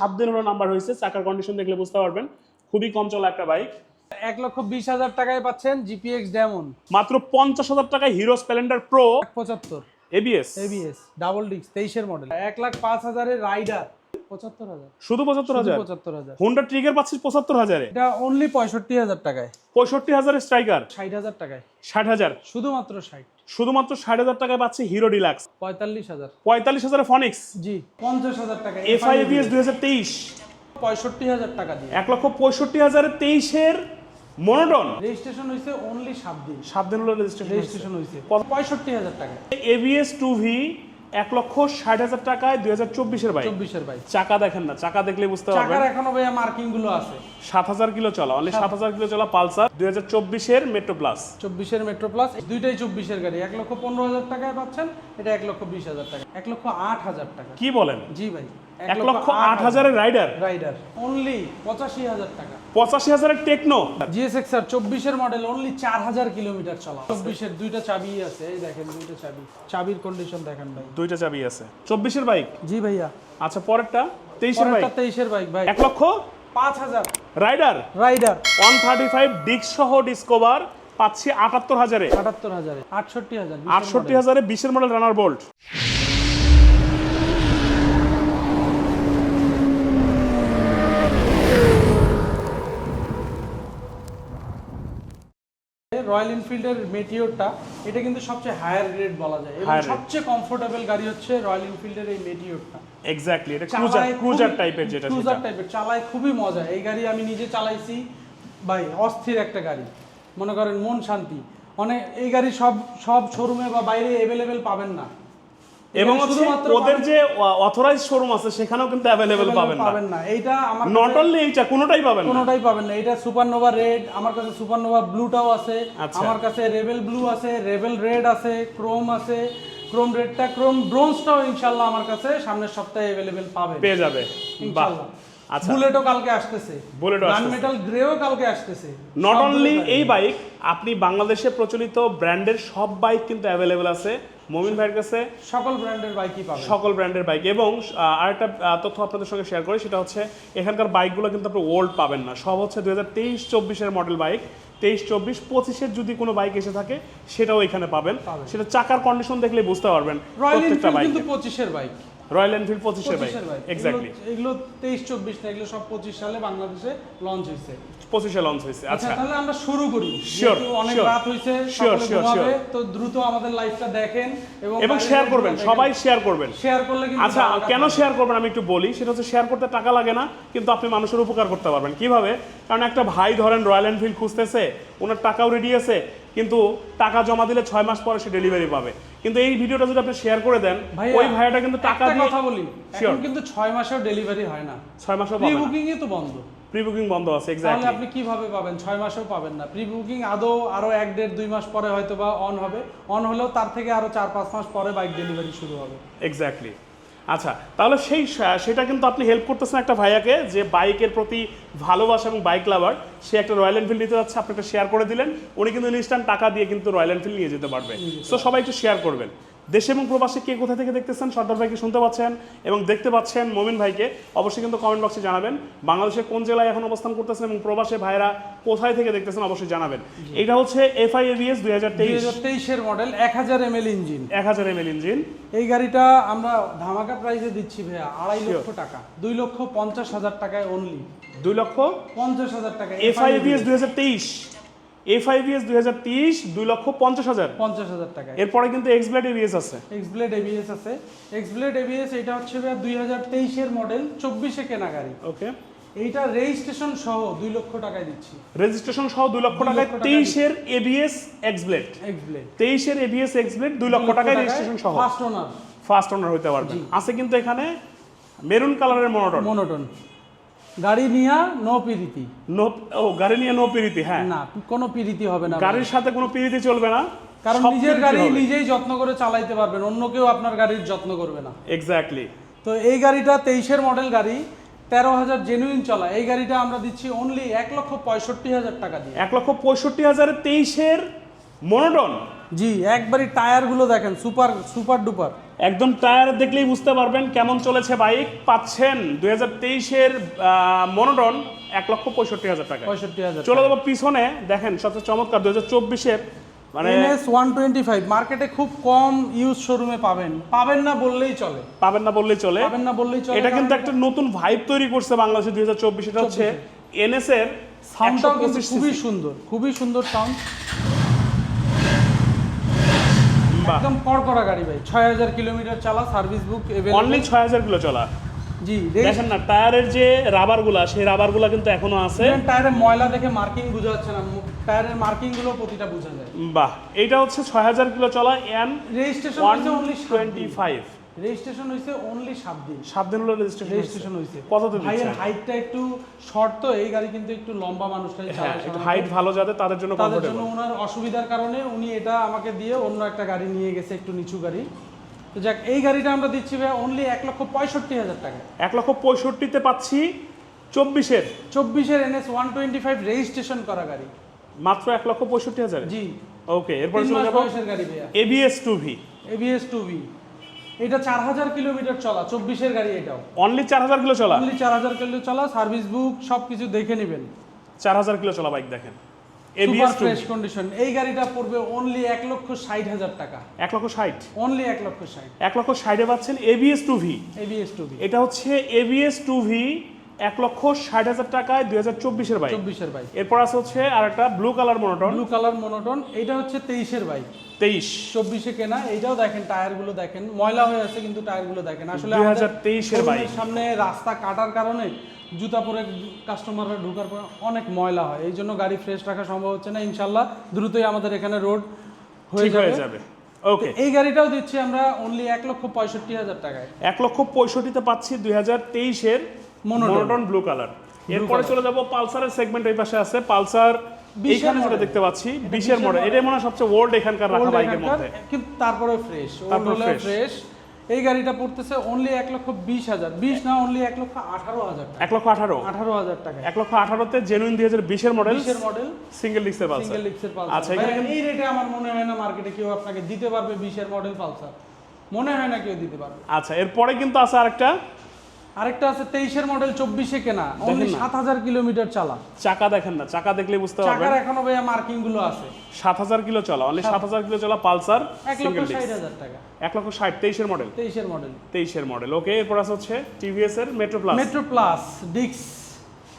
সাত দিন হলো নাম্বার হয়েছে চাকার কন্ডিশন দেখলে বুঝতে পারবেন। খুবই কম চলা একটা বাইক এক লক্ষ বিশ হাজার টাকায় পাচ্ছেন জিপিএক্স ডেমন মাত্র পঞ্চাশ হাজার টাকায় হিরো স্প্লেন্ডার প্রো পঁচাত্তর। এবিএস এবিএস ডাবল ডিস্ক তেইশের মডেল এক লাখ পাঁচ হাজারের রাইডার পঁচাত্তর হাজার। শুধু পঁচাত্তর হাজার? পঁচাত্তর হাজার। হোন্ডা ট্রিগার পাচ্ছিস পঁচাত্তর হাজারে? এটা অনলি পঁয়ষট্টি হাজার টাকায়। পঁয়ষট্টি হাজারের স্ট্রাইকার ষাট হাজার টাকায়। ষাট হাজার? শুধুমাত্র ষাট। শুধুমাত্র ষাট হাজার টাকায় পাচ্ছি হিরো ডিলাক্স পঁয়তাল্লিশ হাজার। পঁয়তাল্লিশ হাজারে ফনিক্স জি পঞ্চাশ হাজার টাকা এফআই এবিএস দুই হাজার তেইশ। পঁয়ষট্টি হাজার টাকা দিয়ে। এক লক্ষ পঁয়ষট্টি হাজারে তেইশের মনোটন রেজিস্ট্রেশন হয়েছে অনলি সাত দিন। সাত দিন হলো রেজিস্ট্রেশন রেজিস্ট্রেশন হয়েছে। পঁয়ষট্টি হাজার টাকা এবিএস টু ভি এক লক্ষ ষাট হাজার টাকায় দুই হাজার চব্বিশের বাইক চব্বিশের বাইক চাকা দেখেন না চাকা দেখলে বুঝতে পারবেন। চাকার এখনও ভাইয়া মার্কিংগুলো আছে। সাত হাজার কিলো চলা অনলি সাত হাজার কিলো চলা পালসার দুই হাজার চব্বিশের মেট্রো প্লাস চব্বিশের মেট্রো প্লাস দুইটাই চব্বিশের গাড়ি। এক লক্ষ পনেরো হাজার টাকায় পাচ্ছেন এটা এক লক্ষ বিশ হাজার টাকা এক লক্ষ আট হাজার টাকা। কি বলেন? জি ভাই। এক লক্ষ আট হাজারের রাইডার রাইডার অনলি পঁচাশি হাজার টাকা। পঁচাশি হাজারের টেকনো জিএসএক্স আর চব্বিশের মডেল অনলি চার হাজার কিলোমিটার চলা। চব্বিশের দুইটা চাবি আছে এই দেখেন দুইটা চাবি। চাবির কন্ডিশন দেখেন ভাই। দুইটা চাবি আছে। চব্বিশের বাইক জি ভাইয়া। আচ্ছা পরেরটা? তেইশের বাইক তেইশের বাইক ভাই। এক লক্ষ? পাঁচ হাজার। Rider rider one thirty five disc সহ ডিসকভার পাচ্ছি আটাত্তর হাজারে। আটাত্তর হাজারে। আটষট্টি হাজার আটষট্টি হাজারে বিশের মডেল রানার বোল্ট রয়্যাল এনফিল্ডের মেটিওরটা এটা কিন্তু সবচেয়ে হায়ার গ্রেড বলা যায় এবং সবচেয়ে কমফোর্টেবল গাড়ি হচ্ছে রয়্যাল এনফিল্ডের এই মেটিওরটা এক্স্যাক্টলি এটা ক্রুজার ক্রুজার টাইপের যেটা ক্রুজার টাইপের চালায় খুবই মজা। এই গাড়ি আমি নিজে চালাইছি ভাই অস্থির একটা গাড়ি। মনে করেন মন শান্তি। অনেক এই গাড়ি সব সব শোরুমে বা বাইরে অ্যাভেলেবেল পাবেন না। এবং ওদের যে অথরাইজ শোরুম আছে সেখানেও কিন্তু অ্যাভেলেবেল পাবেন না। পাবেন না। এইটা আমার নট অনলি এইটা কোনোটাই পাবেন না। কোনোটাই পাবেন না। এটা সুপারনোভা রেড আমার কাছে সুপারনোভা ব্লুটাও আছে। আচ্ছা। আমার কাছে রেবেল ব্লু আছে রেবেল রেড আছে ক্রোম আছে। ক্রোম রেডটা ক্রোম ব্রোঞ্জটাও ইনশাল্লাহ আমার কাছে সামনের সপ্তাহে অ্যাভেলেবেল পাবে পেয়ে যাবে। বাহ। ইনশাল্লাহ আচ্ছা। বুলেটও কালকে আসতেছে। বুলেটও আসতেছে। মেটাল গ্রেও কালকে আসতেছে। নট অনলি এই বাইক আপনি বাংলাদেশে প্রচলিত ব্র্যান্ডের সব বাইক কিন্তু অ্যাভেলেবেল আছে। মমিন ভাইয়ের কাছে সকল ব্র্যান্ডের বাইকই পাবেন। সকল ব্র্যান্ডের বাইক। এবং আরেকটা তথ্য আপনাদের সঙ্গে শেয়ার করি সেটা হচ্ছে এখানকার বাইকগুলো কিন্তু আপনি ওল্ড পাবেন না। সব হচ্ছে দু হাজার তেইশ চব্বিশের মডেল বাইক। তেইশ চব্বিশ পঁচিশের যদি কোনো বাইক এসে থাকে সেটাও এখানে পাবেন। সেটা চাকার কন্ডিশন দেখলে বুঝতে পারবেন রয়্যাল প্রত্যেকটা এনফিল্ড বাইক। কিন্তু পঁচিশের বাইক। রয়্যাল এনফিল্ড পঁচিশের বাইক এক্স্যাক্টলি এগুলো- তেইশ চব্বিশ না এগুলো সব পঁচিশ সালে বাংলাদেশে লঞ্চ হয়েছে। পঁচিশে লঞ্চ হয়েছে আচ্ছা আচ্ছা। তাহলে আমরা শুরু করি। অনেক রাত হয়েছে তো দ্রুত আমাদের লাইভটা দেখেন এবং শেয়ার করবেন সবাই শেয়ার করবেন। শেয়ার করলে আচ্ছা কেন শেয়ার করবেন আমি একটু বলি সেটা হচ্ছে শেয়ার করতে টাকা লাগে না কিন্তু আপনি মানুষের উপকার করতে পারবেন। কীভাবে? কারণ একটা ভাই ধরেন রয়্যাল এনফিল্ড খুঁজতেছে ওনার টাকাও রেডি আছে কিন্তু টাকা জমা দিলে ছয় মাস পরে সে ডেলিভারি পাবে। কিন্তু এই ভিডিওটা যদি আপনি শেয়ার করে দেন ভাইয়া, ওই ভাইয়াটা কিন্তু টাকা দিয়ে কথা বলি. এখন কিন্তু ছয় মাসেও ডেলিভারি হয় না। ছয় মাসও প্রি বুকিংই তো বন্ধ। প্রি বুকিং বন্ধ আছে তাহলে এক্স্যাক্টলি আপনি কীভাবে পাবেন? ছয় মাসেও পাবেন না। প্রি বুকিং আদৌ আরও এক দেড় দুই মাস পরে হয়তো বা অন হবে। অন হলেও তার থেকে আরও চার পাঁচ মাস পরে বাইক ডেলিভারি শুরু হবে। এক্স্যাক্টলি আচ্ছা তাহলে সেই সেটা কিন্তু আপনি হেল্প করতেছেন একটা ভাইয়াকে যে বাইকের প্রতি ভালোবাসা এবং বাইক লাভার সে একটা রয়্যাল এনফিল্ড নিতে যাচ্ছে আপনি একটা শেয়ার করে দিলেন উনি কিন্তু ইনস্ট্যান্ট টাকা দিয়ে কিন্তু রয়্যাল এনফিল্ড নিয়ে যেতে পারবে। সো সবাই একটু শেয়ার করবেন। দেশে এবং প্রবাসে কে কোথা থেকে দেখতেছেন? সর্দার ভাইকে শুনতে পাচ্ছেন এবং দেখতে পাচ্ছেন মমিন ভাইকে। অবশ্যই কিন্তু কমেন্ট বক্সে জানাবেন। বাংলাদেশের কোন জেলায় এখন অবস্থান করতেছেন এবং প্রবাসে ভাইরা কোথায় থেকে দেখতেছেন অবশ্যই জানাবেন। এটা হচ্ছে এফআই এবিএস দুই হাজার তেইশ। তেইশের মডেল এক হাজার এম এল ইঞ্জিন এক হাজার এম এল ইঞ্জিন এই গাড়িটা আমরা ধামাকা প্রাইসে দিচ্ছি ভাইয়া আড়াই লক্ষ টাকা। দুই লক্ষ পঞ্চাশ হাজার টাকায় অনলি দুই লক্ষ পঞ্চাশ হাজার টাকা এফআইবিএস দুই হাজার তেইশ। এফআইবিএস দুই হাজার তেইশ দুই লক্ষ পঞ্চাশ হাজার। পঞ্চাশ হাজার টাকায়। এরপরে কিন্তু এক্সব্লেড এবিএস আছে। এক্সব্লেড এবিএস আছে। এক্সব্লেড এবিএস এটা হচ্ছে দুই হাজার তেইশের মডেল চব্বিশে কেনা গাড়ি ওকে এইটা রেজিস্ট্রেশন সহ দুই লক্ষ টাকায় দিচ্ছি। রেজিস্ট্রেশন সহ দুই লক্ষ টাকায় টাকা তেইশের ABS X Blade X Blade তেইশের এবিএস এক্সব্লেড দুই লক্ষ টাকায় রেজিস্ট্রেশন সহ। ফার্স্ট ওনার ফার্স্ট ওনার হইতে পারবে আছে কিন্তু এখানে মেরুন কালারের মনোটন মনোটন গাড়ি নিয়া নো পিরিতি। নো ও গাড়ি নিয়ে নো পিরিতি হ্যাঁ। না কোনো পিরিতি হবে না গাড়ির সাথে কোনো পিরিতি চলবে না কারণ নিজের গাড়ি নিজেই যত্ন করে চালাইতে পারবেন অন্য কেউ আপনার গাড়ির যত্ন করবে না। এক্স্যাক্টলি তো এই গাড়িটা তেইশের মডেল গাড়ি তেরো হাজার জেনুইন চলা। এই গাড়িটা আমরা দিচ্ছি অনলি এক লক্ষ পঁয়ষট্টি হাজার টাকা দিয়ে। এক লক্ষ পঁয়ষট্টি হাজারের তেইশের মনোটন। জি একবারই টায়ারগুলো দেখেন সুপার সুপার ডুপার। একদম টায়ার দেখলেই বুঝতে পারবেন কেমন চলেছে বাইক। পাচ্ছেন দুই হাজার তেইশের মনোটন এক লক্ষ পঁয়ষট্টি হাজার টাকা পঁয়ষট্টি হাজার চলে যাব পিছনে। দেখেন সবচেয়ে চমৎকার দুই হাজার চব্বিশের মানে এনএস ওয়ান টোয়েন্টি ফাইভ মার্কেটে খুব কম ইউজ শোরুমে পাবেন। পাবেন না বললেই চলে। পাবেন না বললেই চলে। পাবেন না বললেই চলে এটা কিন্তু একটা নতুন ভাইব তৈরি করছে বাংলাদেশে দুই হাজার চব্বিশ এটা হচ্ছে এনএস এর সাউন্ডটাও কিন্তু খুবই সুন্দর খুবই সুন্দর সাউন্ড একদম কড়কড়া গাড়ি ভাই ছয় হাজার কিলোমিটার চালা সার্ভিস বুক অনলি ছয় হাজার কিলো চলা? জি দেখেন না টায়ারের যে রাবারগুলা সেই রাবারগুলা কিন্তু এখনও আছে। টায়ারের ময়লা দেখে মার্কিং বোঝা যাচ্ছে না টায়ারের মার্কিংগুলো প্রতিটা বোঝা যায়। বাহ এইটা হচ্ছে ছয় হাজার কিলো চলা N registration one twenty five registration হয়েছে অনলি সাত দিন। সাত দিন হলো রেজিস্ট্রেশন রেজিস্ট্রেশন হয়েছে কততে ভাইয়ের হাইটটা একটু শর্ট তো এই গাড়ি কিন্তু একটু লম্বা মানুষটাই হ্যাঁ চালায়। একটু হাইট ভালো যাতে তাদের জন্য তাদের জন্য ওনার অসুবিধার কারণে উনি এটা আমাকে দিয়ে অন্য একটা গাড়ি নিয়ে গেছে একটু নিচু গাড়ি। তো যাক এই গাড়িটা আমরা দিচ্ছি ভাই অনলি এক লক্ষ পঁয়ষট্টি হাজার টাকা। এক লক্ষ পঁয়ষট্টিতে পাচ্ছি চব্বিশের। চব্বিশের NS one twenty five registration করা গাড়ি। মাত্র এক লক্ষ পঁয়ষট্টি হাজার? জি। ওকে এরপরে ABS two V ABS two V এটা চার হাজার কিলোমিটার চলা চব্বিশের গাড়ি এটাও। অনলি চার হাজার কিলো চলা? অনলি চার হাজার কিলো চলা সার্ভিস বুক সব কিছু দেখে নেবেন। চার হাজার কিলো চলা বাইক দেখেন। এবিএস ফ্রেশ কন্ডিশন এই গাড়িটা পড়বে অনলি এক লক্ষ ষাট হাজার টাকা। এক লক্ষ ষাট? অনলি এক লক্ষ ষাট। এক লক্ষ ষাটে পাচ্ছেন ABS two V ABS two V এটা হচ্ছে এবিএস টু ভি এক লক্ষ ষাট হাজার টাকায় দুই হাজার চব্বিশের বাইক চব্বিশের বাইক এরপর আছে হচ্ছে আর একটা blue colour monotone blue colour monotone এটা হচ্ছে তেইশের বাইক তেইশ। চব্বিশে কেনা এইটাও দেখেন টায়ারগুলো দেখেন। ময়লা হয়ে আছে কিন্তু টায়ারগুলো দেখেন। আসলে 2023 আমাদের এর showroom বাইক। সামনে রাস্তা কাটার কারণে জুতা পরে কাস্টমাররা ঢোকার পর অনেক ময়লা হয়। এই জন্য গাড়ি ফ্রেশ রাখা সম্ভব হচ্ছে না ইনশাল্লাহ। দ্রুতই আমাদের এখানে রোড হয়ে হয়ে যাবে। ওকে এই গাড়িটাও দিচ্ছি আমরা অনলি এক লক্ষ পঁয়ষট্টি হাজার টাকায়। এক লক্ষ পঁয়ষট্টিতে পাচ্ছি দুই হাজার তেইশের। মনোটন ব্লু কালার এরপরে চলে যাব পালসারের সেগমেন্ট এই পাশে আছে। পালসার এইখানে যেটা দেখতে পাচ্ছি বিশের মডেল। এটাই মনে হয় সবচেয়ে ওল্ড এখানকার রাখা বাইকের মধ্যে। কিন্তু তারপরে ফ্রেশ তারপর। ফ্রেশ এই গাড়িটা পড়তেছে অনলি এক লক্ষ বিশ হাজার। বিশ না অনলি এক লক্ষ আঠারো হাজার টাকা। এক লক্ষ আঠারো। আঠারো হাজার টাকা এক লক্ষ আঠারোতে জেনুইন দুই হাজার বিশের মডেল বিশের মডেল সিঙ্গেল ডিস্কের পালসার। সিঙ্গেল লিক্সের আচ্ছা, পালসার এখানে এই রেটে আমার মনে হয় না মার্কেটে কেউ আপনাকে দিতে পারবে বিশের মডেল পালসার। মনে হয় না কেউ দিতে পারবে। আচ্ছা এরপরে কিন্তু আছে আরেকটা। আরেকটা আছে তেইশের মডেল চব্বিশে কেনা। অনলি সাত হাজার কিলোমিটার চালা। চাকা দেখেন না চাকা দেখলে বুঝতে পারবেন। চাকার এখনও ভাইয়া মার্কিংগুলো আছে। সাত হাজার কিলো চলা অনলি সাত হাজার কিলো চলা পালসার এক লক্ষ ষাট হাজার টাকা। এক লক্ষ ষাট তেইশের মডেল তেইশের মডেল তেইশের মডেল ওকে এরপর আছে হচ্ছে টিভিএস এর মেট্রো প্লাস মেট্রো প্লাস ডিক্স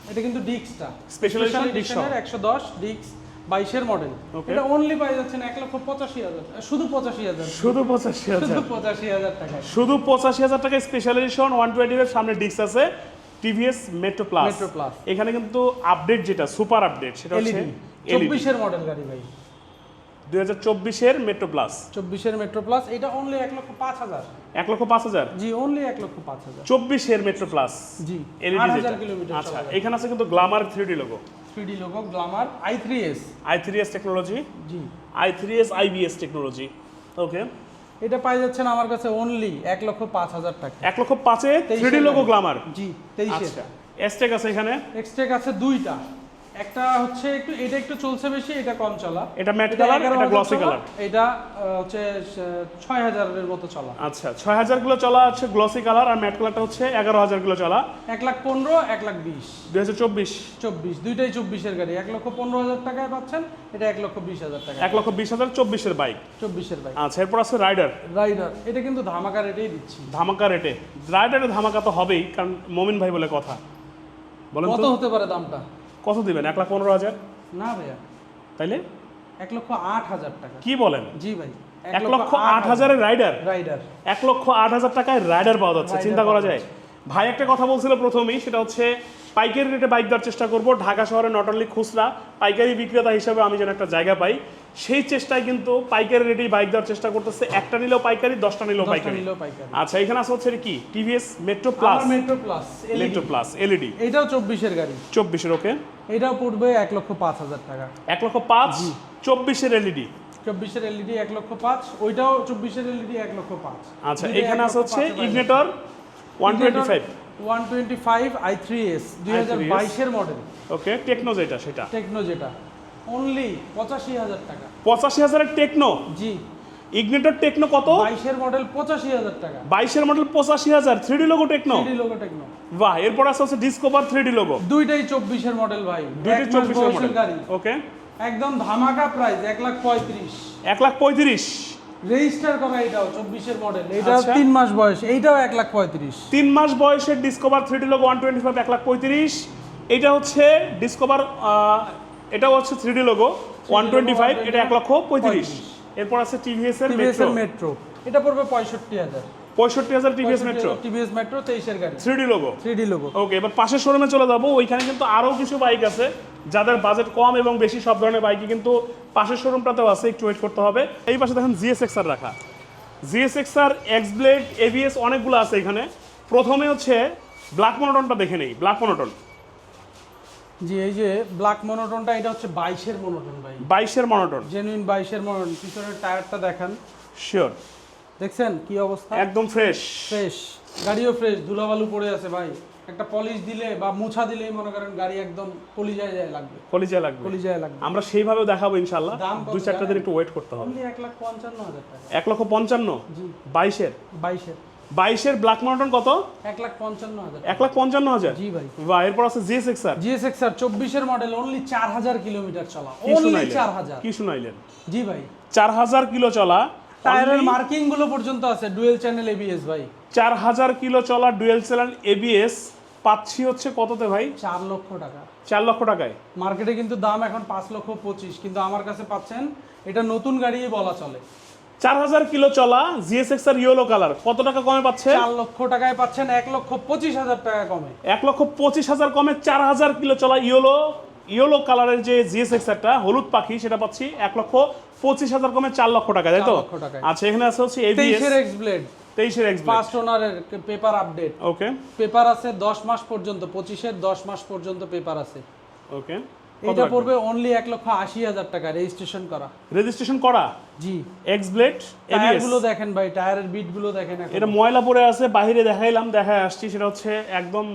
এটা কিন্তু ডিক্সটা edition Dix একশো দশ ডিক্স বাইশের মডেল এটা অনলি পাই যাচ্ছেন এক লক্ষ পঁচাশি হাজার। শুধু পঁচাশি হাজার। শুধু পঁচাশি হাজার। পঁচাশি হাজার টাকায় শুধু পঁচাশি হাজার স্পেশাল এডিশন ওয়ান টোয়েন্টি সামনে ডিস্ক আছে TVS Metro plus Metro Plus। এখানে কিন্তু আপডেট যেটা সুপার আপডেট সেটা হচ্ছে এলইডি এলইডি চব্বিশের মডেল গাড়ি ভাই। দুই হাজার চব্বিশের মেট্রো প্লাস চব্বিশের মেট্রো প্লাস এটা অনলি এক লক্ষ পাঁচ হাজার। এক লক্ষ পাঁচ হাজার? জি অনলি এক লক্ষ পাঁচ হাজার। চব্বিশের মেট্রো প্লাস জি এলইডি কিলোমিটার আচ্ছা এখানে আছে কিন্তু Glamour three logo three logo Glamour Glamour I three S I three S technology G I three S IBS technology okay এটা পাই যাচ্ছেন আমার কাছে অনলি এক লক্ষ পাঁচ হাজার টাকা। এক লক্ষ পাঁচে থ্রি তেইশের লোগো। গ্লামার জি তেইশে। আচ্ছা। এসটেক আছে এখানে? এক্সটেক আছে দুইটা। একটা হচ্ছে একটু এটা একটু চলছে বেশি এটা কম চলা। এটা ম্যাট কালার এটা গ্লসি কালার এটা হচ্ছে ছয় হাজারের মতো চলা। আচ্ছা ছয় হাজার কিলো চলা হচ্ছে গ্লসি কালার আর ম্যাট কালারটা হচ্ছে এগারো হাজার কিলো চলা। এক লাখ পনেরো এক লাখ বিশ। দুই হাজার চব্বিশ। চব্বিশ দুইটাই চব্বিশের গাড়ি। এক লক্ষ পনেরো হাজার টাকায় পাচ্ছেন এটা এক লক্ষ বিশ হাজার টাকা এক লক্ষ বিশ হাজার চব্বিশের বাইক চব্বিশের বাইক আচ্ছা এরপর আছে রাইডার রাইডার এটা কিন্তু ধামাকা রেটেই দিচ্ছি। ধামাকা রেটে রাইডারে ধামাকা তো হবেই কারণ মমিন ভাই বলে কথা। বলেন কত হতে পারে দামটা? কত দিবেন? এক লাখ পনেরো হাজার? না ভাইয়া। তাইলে? এক লক্ষ আট হাজার টাকা। কি বলেন? জি ভাই এক লক্ষ আট হাজারের রাইডার রাইডার এক লক্ষ আট হাজার টাকায় রাইডার পাওয়া যাচ্ছে চিন্তা করা যায়। ভাই একটা কথা বলছিল প্রথমেই সেটা হচ্ছে পাইকারি রেটে বাইক দেওয়ার চেষ্টা করব। ঢাকা শহরে নট অনলি খুচরা পাইকারি বিক্রেতা হিসেবে আমি যেন একটা জায়গা পাই। সেই চেষ্টায় কিন্তু পাইকারি রেটেই বাইক দেওয়ার চেষ্টা করতেছে। একটা নিলেও পাইকারি দশটা নিলেও পাইকারি। আচ্ছা এখানে আছে হচ্ছে কি? TVS Metro plus Metro plus Metro plus LED এটাও চব্বিশের গাড়ি। চব্বিশের ওকে এটাও পড়বে এক লক্ষ পাঁচ হাজার টাকা। এক লক্ষ পাঁচ চব্বিশের এলইডি চব্বিশের এলইডি এক লক্ষ পাঁচ ওইটাও চব্বিশের এলইডি এক লক্ষ পাঁচ। আচ্ছা এখানে লক্ষ হচ্ছে Ignitor one twenty five one twenty five I three S দুই হাজার বাইশের মডেল ওকে টেকনো যেটা সেটা? টেকনো যেটা। অনলি পঁচাশি হাজার টাকা। পঁচাশি হাজারের টেকনো জি। ইগনিটর টেকনো কত? বাইশের মডেল পঁচাশি হাজার টাকা। বাইশের মডেল পঁচাশি হাজার three logo techno logo techno বাহ এরপর আছে হচ্ছে ডিসকভার লোগো দুইটাই চব্বিশের মডেল ভাই। দুইটি এক মাস মডেল গাড়ি। ওকে একদম ধামাকা প্রাইস এক লাখ পঁয়ত্রিশ। এক লাখ পঁয়ত্রিশ। রেজিস্টার করা এটাও চব্বিশের মডেল এটা আচ্ছা। তিন মাস বয়স এইটাও এক লাখ পঁয়ত্রিশ। তিন মাস বয়সের ডিসকভার থ্রি ডিলক ওয়ান টোয়েন্টি ফাইভ এক লাখ পঁয়ত্রিশ। এটা হচ্ছে ডিসকভার এটাও হচ্ছে three D logo one twenty five এটা এক লক্ষ পঁয়ত্রিশ। এরপর আছে টিভিএস এর মেট্রো মেট্রো এটা পড়বে পঁয়ষট্টি হাজার। পঁয়ষট্টি হাজার টিভিএস মেট্রো টিভিএস মেট্রো তেইশের গাড়ি। Three D logo three D logo okay এবার পাশের শোরুমে চলে যাব। ওইখানে কিন্তু আরও কিছু বাইক আছে। যাদের বাজেট কম এবং বেশি সব ধরনের বাইকই কিন্তু পাশের শোরুমটাতেও আছে। একটু ওয়েট করতে হবে। এই পাশে দেখেন জিএসএক্স আর রাখা। GSX R X Blade ABS অনেকগুলো আছে এখানে। প্রথমে হচ্ছে ব্ল্যাক মনোটনটা দেখে নেই। ব্ল্যাক মনোটন জি এই যে ব্ল্যাক মনোটনটা এটা হচ্ছে বাইশের মনোটন ভাই। বাইশের মনোটন জেনুইন বাইশের মনোটন পিছনের টায়ারটা দেখান। শিওর দেখছেন কি অবস্থা? একদম ফ্রেশ ফ্রেশ গাড়িও ফ্রেশ ধুলাবালু পড়ে আছে ভাই। একটা পলিশ দিলে বা মোছা দিলেই মনে করেন গাড়ি একদম কলিজায় যায় লাগবে। কলিজা লাগবে। কলিজায় লাগবে। আমরা সেইভাবেও দেখাবো ইনশাল্লাহ দাম দুই চারটা দিন একটু ওয়েট করতে হবে। এক লাখ পঞ্চান্ন হাজার টাকা। এক লক্ষ পঞ্চান্ন? বাইশের? বাইশের। বাইশের ব্ল্যাক মনোটন কত? এক লাখ পঞ্চান্ন হাজার এক লাখ পঞ্চান্ন হাজার? জি ভাই। বা এরপর আছে জিএসএক্স আর জিএসএক্স আর চব্বিশের মডেল অনলি চার হাজার কিলোমিটার চলা। অনলি চার হাজার। কি শুনাইলেন? জি ভাই। চার হাজার কিলো চলা টায়ারের মার্কিংগুলো পর্যন্ত আছে ডুয়েল চ্যানেল এবিএস ভাই। চার হাজার কিলো চলা ডুয়েল চ্যানেল এবিএস পাচ্ছি হচ্ছে কততে ভাই? চার লক্ষ টাকা। চার লক্ষ টাকায়। মার্কেটে কিন্তু দাম এখন পাঁচ লক্ষ পঁচিশ কিন্তু আমার কাছে পাচ্ছেন এটা নতুন গাড়িই বলা চলে। চার হাজার কিলো চলা জিএসএক্স আর ইয়েলো কালার কত টাকা কমে পাচ্ছে? চার লক্ষ টাকায় পাচ্ছেন এক লক্ষ পঁচিশ হাজার টাকা কমে। এক লক্ষ পঁচিশ হাজার কমে চার হাজার কিলো চলা ইয়েলো ইয়েলো কালারের যে জিএসএক্স একটা হলুদ পাখি সেটা পাচ্ছি এক লক্ষ পঁচিশ হাজার কমে চার লক্ষ টাকা তাই তো। আচ্ছা এখানে আছে হচ্ছে তেইশের এক্স ব্লেড তেইশের এক্স ফার্স্ট ওনারের পেপার আপডেট ওকে পেপার আছে দশ মাস পর্যন্ত পঁচিশের দশ মাস পর্যন্ত পেপার আছে। ওকে এটা পড়বে অনলি এক লক্ষ আশি হাজার টাকা রেজিস্ট্রেশন করা। রেজিস্ট্রেশন করা? জি। এক্স ব্লেডগুলো দেখেন ভাই টায়ারের বিটগুলো দেখেন এটা ময়লা পড়ে আছে বাইরে দেখাইলাম দেখা আসছি সেটা হচ্ছে একদম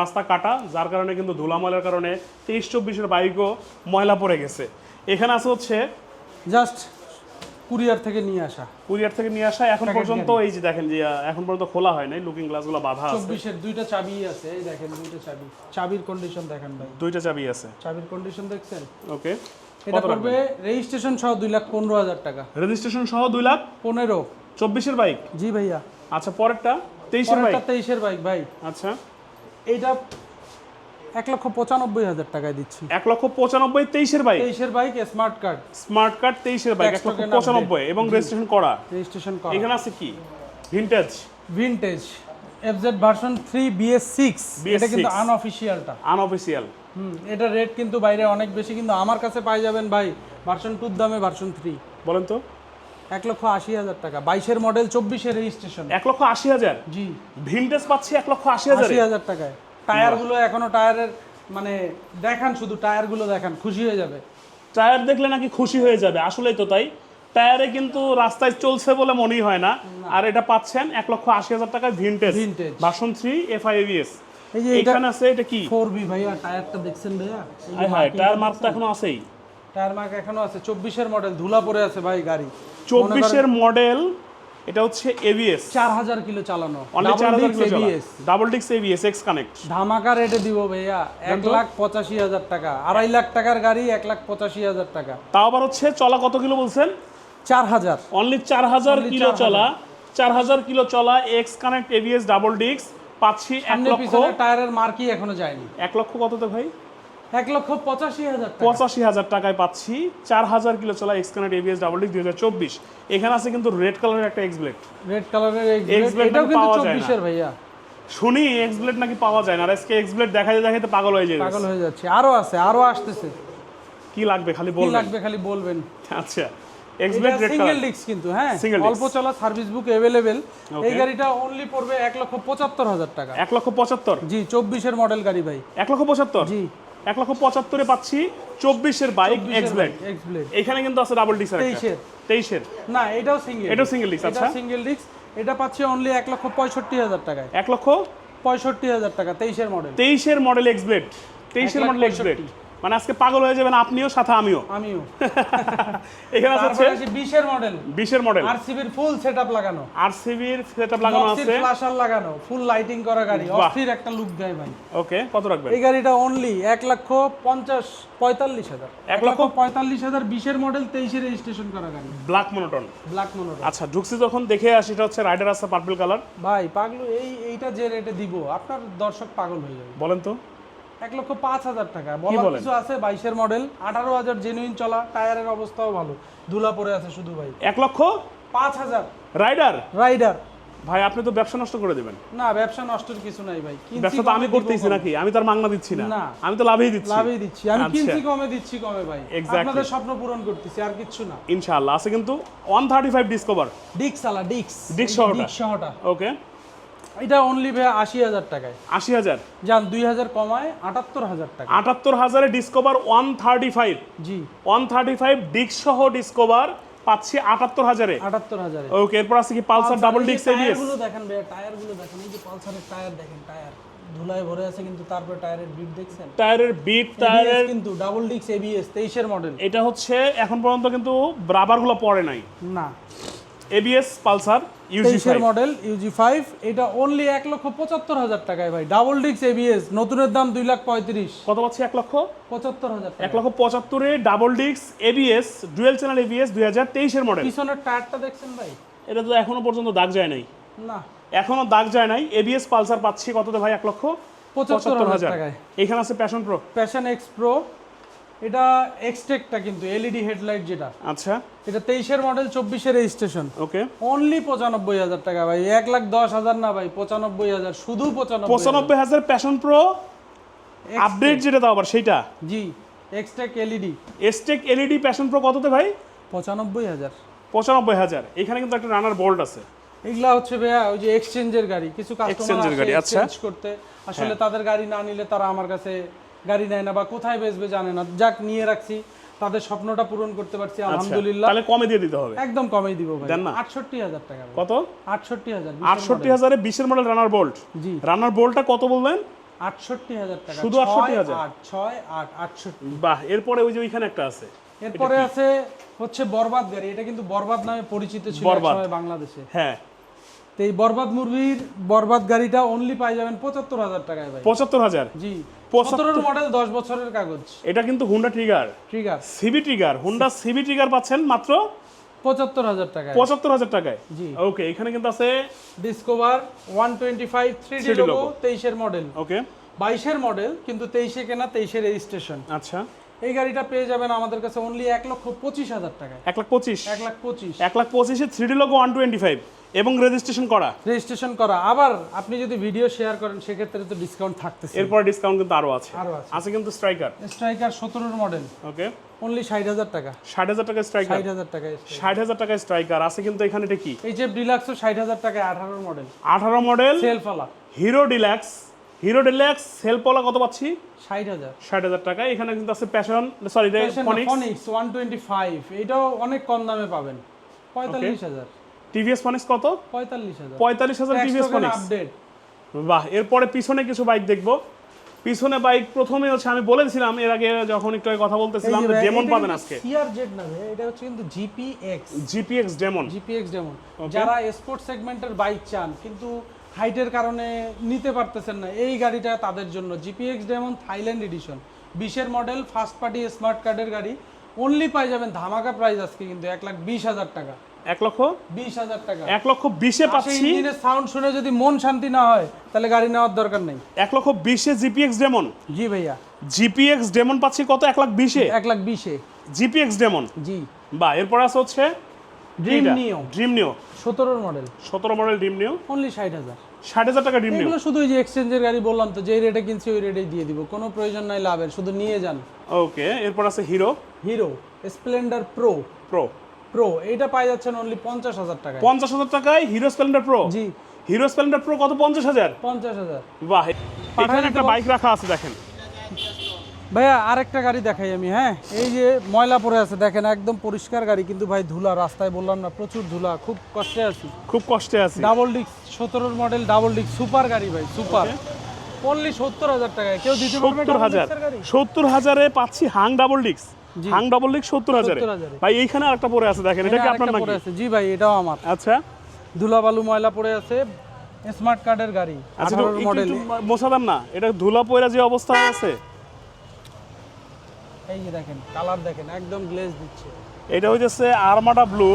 রাস্তা কাটা যার কারণে কিন্তু ধুলা ময়লার কারণে তেইশ চব্বিশের বাইকও ময়লা পড়ে গেছে। এখানে আছে হচ্ছে জাস্ট কুরিয়ার থেকে নিয়ে আসা। কুরিয়ার থেকে নিয়ে আসা এখন পর্যন্ত এই যে দেখেন যে এখন পর্যন্ত খোলা হয় নাই লুকিং গ্লাসগুলো বাঁধা আছে। চব্বিশের দুইটা চাবি আছে এই দেখেন দুইটা চাবি। চাবির কন্ডিশন দেখেন ভাই। দুইটা চাবি আছে। চাবির কন্ডিশন দেখছেন? ওকে এটা পড়বে রেজিস্ট্রেশন সহ দুই লাখ পনেরো হাজার টাকা। রেজিস্ট্রেশন সহ দুই লাখ পনেরো। চব্বিশের বাইক জি ভাইয়া। আচ্ছা পরেরটা তেইশের বাইক পরেরটা তেইশের বাইক ভাই। আচ্ছা। এইটা এক লক্ষ পঁচানব্বই হাজার টাকায় দিচ্ছি। এক লক্ষ পঁচানব্বই তেইশের বাইক? তেইশের bike smart card smart card তেইশের বাইক এক লক্ষ পঁচানব্বই এবং রেজিস্ট্রেশন করা। রেজিস্ট্রেশন করা। এখানে আছে কি? Vintage vintage FZ version three BS six BS6 এটা কিন্তু আনঅফিসিয়ালটা আনঅফিসিয়াল হুম এটা রেট কিন্তু বাইরে অনেক বেশি কিন্তু আমার কাছে পাই যাবেন ভাই ভার্সন টুর দামে ভার্সন থ্রি বলেন তো। এক লক্ষ আশি হাজার টাকা। বাইশের মডেল চব্বিশের রেজিস্ট্রেশন এক লক্ষ আশি হাজার? জি। ভিন্টেজ পাচ্ছি এক লক্ষ আশি হাজার? আশি হাজার টাকায়। টায়ারগুলো এখনও টায়ারের মানে দেখান শুধু টায়ারগুলো দেখান খুশি হয়ে যাবে। টায়ার দেখলে নাকি খুশি হয়ে যাবে আসলেই তো তাই। টায়ারে কিন্তু রাস্তায় চলছে বলে মনেই হয় না। আর এটা পাচ্ছেন এক লক্ষ আশি হাজার টাকায় vintage. Version three F I ABS এই যে এখানে আছে এটা কি? ফোর বি ভাইয়া টায়ারটা দেখছেন ভাইয়া? হায় marking টায়ার মার্ক তো এখনও আছেই। টায়ার মার্ক এখনও আছে চব্বিশের মডেল ধুলা পড়ে আছে ভাই গাড়ি। চব্বিশের মডেল এটা হচ্ছে এবিএস চার হাজার কিলো চালানো। অনলি চার হাজার কিলো ABS ডাবল ডিক্স এবিএস এক্স কানেক্ট ধামাকা রেটে দিব ভাইয়া। এক লাখ পঁচাশি হাজার টাকা। আড়াই লাখ টাকার গাড়ি এক লাখ পঁচাশি হাজার টাকা। তাও আবার হচ্ছে চলা কত কিলো বলছেন? চার হাজার। অনলি চার হাজার Only কিলো চলা। চার হাজার। কিলো চলা এক্স কানেক্ট এবিএস ডাবল ডিক্স পাচ্ছি এক লক্ষ। টায়ারের মার্কই এখনও যায়নি? এক লক্ষ কততে ভাই? এক লক্ষ পঁচাশি হাজার পঁচাশি হাজার টাকায় পাচ্ছি। চার হাজার কিলো চলা এক্স এবিএস ডাবল ডিক্স দুই হাজার চব্বিশ। এখানে আছে কিন্তু রেড কালারের একটা এক্স ব্লেড রেড কালারের X-Blade এটাও নাকি কিন্তু পাওয়া যায় না। ভাইয়া। শুনি এক্স ব্লেড নাকি পাওয়া যায় না। আর আজকে এক্স ব্লেড দেখাতে দেখাতে পাগল হয়ে যাবে পাগল হয়ে যাচ্ছে। আরও আছে আরও আসতেছে। কি লাগবে খালি কি লাগবে খালি বলবেন। আচ্ছা X Blade red single disc কিন্তু হ্যাঁ? অল্প চলা সার্ভিস বুক অ্যাভেলেবেল এই গাড়িটা অনলি পড়বে এক লক্ষ পঁচাত্তর হাজার টাকা। এক লক্ষ পঁচাত্তর? জি চব্বিশের মডেল গাড়ি ভাই। এক লক্ষ পঁচাত্তর? জি। এক লক্ষ পঁচাত্তরে পাচ্ছি চব্বিশের bike X Blade X Blade এখানে কিন্তু আছে ডাবল ডিস্ক তেইশের। তেইশের? না এটাও সিঙ্গেল এটাও সিঙ্গেল ডিস্ক আচ্ছা। সিঙ্গেল ডিস্ক এটা পাচ্ছি অনলি এক লক্ষ পঁয়ষট্টি হাজার টাকায়। এক লক্ষ পঁয়ষট্টি হাজার টাকা তেইশের মডেল তেইশের মডেল এক্স ব্লেড তেইশের মডেল এক্স ব্লেড মানে আজকে পাগল হয়ে যাবেন আপনিও সাথে আমিও। আমিও। এখানে আছে বিশের মডেল বিশের মডেল আরসিবির ফুল সেটআপ লাগানো। আরসিবির সেটআপ লাগানো আছে। ফ্লাশার লাগানো। ফুল লাইটিং করা গাড়ি। অস্থির একটা লুক দেয় ভাই। ওকে কত রাখবেন? এই গাড়িটা অনলি এক লক্ষ পঞ্চাশ পঁয়তাল্লিশ হাজার। এক এক লক্ষ? লক্ষ পঁয়তাল্লিশ হাজার বিশের মডেল তেইশে রেজিস্ট্রেশন করা গাড়ি। ব্ল্যাক মনোটন ব্ল্যাক মনোর আচ্ছা ঢুকছি যখন দেখে আসি এটা হচ্ছে রাইডার আছে পার্পল কালার ভাই পাগলু এই এইটা যে রেটে দিব আপনার দর্শক পাগল হয়ে যাবে। বলেন তো। এক লক্ষ পাঁচ হাজার টাকা। বলার কিছু আছে? বাইশের মডেল আঠারো হাজার জেনুইন চলা টায়ারের অবস্থাও ভালো। ধুলা পড়ে আছে শুধু ভাই। এক লক্ষ? পাঁচ হাজার। রাইডার? রাইডার। ভাই আপনি তো ব্যবসা নষ্ট করে দেবেন। না ব্যবসা নষ্টের কিছু নাই ভাই। ব্যবসা তো আমি করতেইছি নাকি? আমি তো আর মাংনা দিচ্ছি না। আমি তো লাভই দিচ্ছি। লাভই দিচ্ছি। আমি আচ্ছা। কিনছি কমে দিচ্ছি কমে ভাই. আপনাদের স্বপ্ন পূরণ করতেছি আর কিচ্ছু না। ইনশাআল্লাহ। আছে কিন্তু ওয়ান থার্টি ফাইভ ডিসকভার ডিক্স আলা ডিক্স ডিক্স সহটা। ডিক্স সহটা ওকে এটা অনলি ভাই আশি হাজার টাকায়। আশি হাজার? যান দুই হাজার কমায় আটাত্তর হাজার টাকা। আটাত্তর হাজারে ডিসকভার ওয়ান থার্টি ফাইভ জি। ওয়ান থার্টি ফাইভ ডিস্ক সহ ডিসকভার পাচ্ছি আটাত্তর হাজারে। আটাত্তর হাজারে। ওকে এরপর আছে কি পালসার ডাবল ডিস্ক এবিএসগুলো দেখেন ভাই টায়ারগুলো দেখেন এই যে পালসারের টায়ার দেখেন টায়ার ধুলায় ভরে আছে কিন্তু তারপরে টায়ারের বিট দেখছেন? টায়ারের বিট টায়ারের কিন্তু ডাবল ডিক্স এবিএস তেইশের মডেল এটা হচ্ছে এখন পর্যন্ত কিন্তু রাবারগুলো পড়ে নাই। না। ABS Pulsar UG model UG five এটা অনলি এক লক্ষ পঁচাত্তর হাজার টাকায় ভাই। ডাবল ডিক্স এবিএস নতুনের দাম দুই লাখ পঁয়ত্রিশ। কত পাচ্ছি এক লক্ষ? পঁচাত্তর হাজার এক লক্ষ পঁচাত্তরে double disc ABS dual channel ABS দুই হাজার তেইশের মডেল পিছনের টায়ারটা দেখছেন ভাই? এটা তো এখনও পর্যন্ত দাগ যায় নাই। না। এখনও দাগ যায় নাই। এবিএস পালসার পাচ্ছি কততে ভাই? এক লক্ষ পঁচাত্তর হাজার টাকায়। এখানে আছে Passion pro Passion X pro এটা এক্সটেকটা কিন্তু এলইডি হেডলাইট যেটা। আচ্ছা। এটা তেইশের মডেল চব্বিশের রেজিস্ট্রেশন ওকে। অনলি পঁচানব্বই হাজার টাকা ভাই এক লাখ দশ হাজার না ভাই পঁচানব্বই হাজার শুধু পঁচানব্বই পঁচানব্বই হাজার প্যাশন প্রো আপডেট যেটা দাও আবার সেইটা? জি Xtec LED Xtec LED Passion pro কততে ভাই? পঁচানব্বই হাজার। পঁচানব্বই হাজার এখানে কিন্তু একটা রানার বোল্ট আছে। এগুলা হচ্ছে ভাইয়া ওই যে এক্সচেঞ্জের গাড়ি কিছু কাস্টমার গাড়ি, গাড়ি আচ্ছা। এক্সচেঞ্জ করতে। আসলে তাদের গাড়ি না নিলে তারা আমার কাছে গাড়ি নেয় না বা কোথায় বেচবে জানে না। যাক নিয়ে রাখছি। তাদের স্বপ্নটা পূরণ করতে পারছি আচ্ছা, আলহামদুলিল্লাহ। তাহলে কমে দিয়ে দিতে হবে। একদম কমেই দিব ভাই। দেন না? আটষট্টি হাজার টাকা কত? আটষট্টি হাজার আটষট্টি হাজারে বিশের মডেল রানার বোল্ট জি। রানার বোল্টটা কত বললেন? আটষট্টি হাজার টাকা। শুধু ছয়, 68,000? আট ছয় আট আটষট্টি। বাহ এরপরে ওই যে ওইখানে একটা আছে। এরপরে আছে হচ্ছে বরবাদ গাড়ি। এটা কিন্তু বরবাদ নামে পরিচিত ছিল। একসময় বাংলাদেশে। হ্যাঁ। তো এই বরবাদ মুরগির বরবাদ গাড়িটা অনলি পাই যাবেন পঁচাত্তর হাজার টাকায় ভাই। পঁচাত্তর হাজার? জি। পঁচাত্তর- মডেল দশ বছরের কাগজ। এটা কিন্তু Honda Trigger Trigger CB Trigger Honda CB Trigger পাচ্ছেন মাত্র পঁচাত্তর হাজার টাকায়। পঁচাত্তর হাজার টাকায়। জি। ওকে এখানে কিন্তু আছে Discover one twenty five three D logo তেইশের মডেল ওকে বাইশের মডেল কিন্তু তেইশে কেনা তেইশে রেজিস্ট্রেশন আচ্ছা। এই গাড়িটা পেয়ে যাবেন আমাদের কাছে অনলি এক লক্ষ পঁচিশ হাজার টাকায়। এক লাখ পঁচিশ। এক লাখ পঁচিশ। এক লাখ পঁচিশে three D logo one twenty five এবং রেজিস্ট্রেশন করা। রেজিস্ট্রেশন করা। আবার আপনি যদি ভিডিও শেয়ার করেন সেক্ষেত্রে তো ডিসকাউন্ট থাকতেছে। এরপর ডিসকাউন্ট কিন্তু আরও আছে। আরও আছে। আছে কিন্তু স্ট্রাইকার স্ট্রাইকার সতেরোর মডেল ওকে অনলি ষাট হাজার টাকা। ষাট হাজার টাকা স্ট্রাইকার ষাট হাজার টাকায় ষাট হাজার টাকায় স্ট্রাইকার আছে কিন্তু এখানে এটা কি? এই যে ডিলাক্সও ষাট হাজার টাকায় আঠারোর মডেল আঠারো মডেল সেলফালা হিরো ডিলাক্স হিরো ডিলাক্স সেলপলা কত পাচ্ছি? ষাট হাজার। ষাট হাজার টাকা। এখানে কিন্তু আছে Passion sorry Phoenix Phoenix one twenty five এটাও অনেক কম দামে পাবেন। পঁয়তাল্লিশ হাজার। টিভিএস ফনিক্স কত? পঁয়তাল্লিশ হাজার। পঁয়তাল্লিশ হাজার টিভিএস ফনিক্স আপডেট বাহ এরপরে পিছনে কিছু বাইক দেখব। পিছনে বাইক প্রথমে হচ্ছে আমি বলেছিলাম এর আগে যখন একটু কথা বলতেছিলাম ডেমন পাবেন আজকে। সিআর জেড না এটা হচ্ছে কিন্তু GPX GPX Demon GPX Demon যারা স্পোর্ট সেগমেন্টের বাইক চান কিন্তু হাইটের কারণে নিতে পারতেছেন না এই গাড়িটা তাদের জন্য। জিপিএক্স ডেমন থাইল্যান্ড এডিশন বিশের মডেল ফার্স্ট পার্টি স্মার্ট কার্ডের গাড়ি। অনলি পাই যাবেন ধামাকা প্রাইস আজকে কিন্তু এক লাখ বিশ হাজার টাকা। এক লক্ষ? বিশ হাজার টাকা। এক লক্ষ বিশে পাচ্ছি। ইঞ্জিনের সাউন্ড শুনে যদি মন শান্তি না হয় তাহলে গাড়ি নেওয়ার দরকার নেই। এক লক্ষ বিশে জিপিএক্স ডেমন? জি ভাইয়া। জিপিএক্স ডেমন পাচ্ছি কত? এক লাখ বিশে? এক লাখ বিশে। GPX Demon? জি। বা এরপর আছে হচ্ছে ড্রিম নিও ড্রিম নিও সতেরোর মডেল সতেরো মডেল ড্রিম নিও অনলি ষাট হাজার। ষাট হাজার টাকা ড্রিম নিও এগুলো শুধু যে এক্সচেঞ্জের গাড়ি বললাম তো যেই রেটে কিনছি ওই রেটেই দিয়ে দিব। কোনো প্রয়োজন নাই লাভের শুধু নিয়ে যান। ওকে এরপর আছে Hero Hero Splendor pro pro pro এটা পাই যাচ্ছেন অনলি পঞ্চাশ হাজার টাকায়। পঞ্চাশ হাজার টাকায় হিরো স্প্লেন্ডার প্রো জি। হিরো স্প্লেন্ডার প্রো কত পঞ্চাশ হাজার? পঞ্চাশ হাজার। বাহ এখানে একটা বাইক রাখা আছে দেখেন। ভাইয়া আরেকটা গাড়ি দেখাই আমি হ্যাঁ? এই যে ময়লা পড়ে আছে দেখেন একদম পরিষ্কার গাড়ি কিন্তু ভাই ধুলা রাস্তায় বললাম না প্রচুর ধুলা খুব কষ্টে আছি। খুব কষ্টে আছি। ডাবল ডিক্স সতেরোর মডেল ডাবল ডিক্স সুপার গাড়ি ভাই সুপার অনলি সত্তর হাজার টাকায় কেউ দিতে পারবে সত্তর হাজার। সত্তর হাজারে পাচ্ছি হাং ডাবল ডিক্স। হাং ডাবল লিক সত্তর হাজারে। ভাই এইখানে আরেকটা পরে আছে দেখেন এটা কি আপনার নাকি? জি ভাই এটাও আমার। আচ্ছা। ধুলাবালু ময়লা পড়ে আছে স্মার্ট কার্ডের গাড়ি আচ্ছা মডেল মোছাবেন না এটা ধুলা পয়রা যে অবস্থা আছে। এই যে দেখেন কালার দেখেন একদম গ্লেজ দিচ্ছে। এটা হইতেছে আরমাডা ব্লু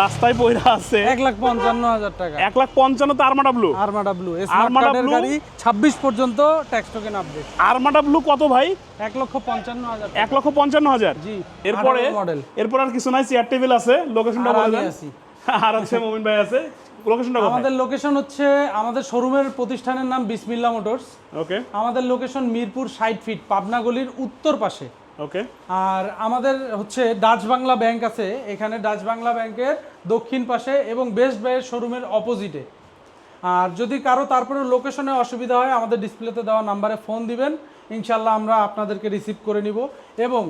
রাস্তায় পয়রা আছে। এক লাখ পঞ্চান্ন হাজার টাকা। এক লাখ পঞ্চান্ন তো Armada blue Armada blue Armada কার্ডের গাড়ি ছাব্বিশ পর্যন্ত tax token update Armada blue কত ভাই? এক লক্ষ পঞ্চান্ন হাজার এক লক্ষ পঞ্চান্ন হাজার। জি। এরপরে মডেল এরপর আর কিছু নাই চেয়ার টেবিল আছে লোকেশনটা বলে আর আছে মোমিন ভাই আছে লোকেশনটা আমাদের লোকেশন হচ্ছে আমাদের শোরুমের প্রতিষ্ঠানের নাম বিসমিল্লা মোটরস ওকে আমাদের লোকেশন মিরপুর ষাট ফিট পাবনা গলির উত্তর পাশে। ওকে আর আমাদের হচ্ছে ডাচ বাংলা ব্যাংক আছে। এখানে ডাচ বাংলা ব্যাংকের দক্ষিণ পাশে এবং বেস্ট বাইয়ের শোরুমের অপোজিটে আর যদি কারও তারপরে লোকেশনে অসুবিধা হয়, আমাদের ডিসপ্লেতে দেওয়া নাম্বারে ফোন দিবেন। ইনশাল্লাহ আমরা আপনাদেরকে রিসিভ করে নিব। এবং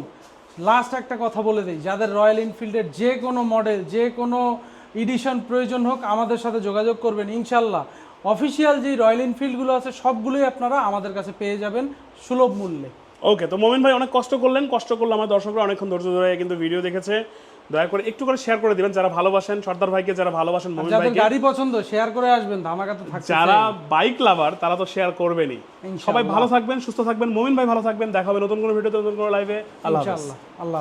লাস্ট একটা কথা বলে দিই, যাদের রয়্যাল এনফিল্ডের যে কোনো মডেল যে কোনো এডিশন প্রয়োজন হোক, আমাদের সাথে যোগাযোগ করবেন। ইনশাল্লাহ অফিসিয়াল যে রয়্যাল এনফিল্ডগুলো আছে, সবগুলোই আপনারা আমাদের কাছে পেয়ে যাবেন সুলভ মূল্যে। ওকে তো মোমেন ভাই অনেক কষ্ট করলেন কষ্ট করল আমার দর্শকরা অনেকক্ষণ ধৈর্য ধরে কিন্তু ভিডিও দেখেছে। দয়া করে একটু করে শেয়ার করে দিবেন যারা ভালোবাসেন সর্দার ভাইকে যারা ভালোবাসেন মোমিন যাদের ভাইকে। গাড়ি পছন্দ শেয়ার করে আসবেন ধামাকা তো থাকছে যারা বাইক লাভার তারা তো শেয়ার করবেনই। সবাই ভালো থাকবেন সুস্থ থাকবেন মোমিন ভাই ভালো থাকবেন দেখা হবে নতুন কোনো ভিডিওতে নতুন কোনো লাইভে আল্লাহ ইনশাআল্লাহ আল্লাহ।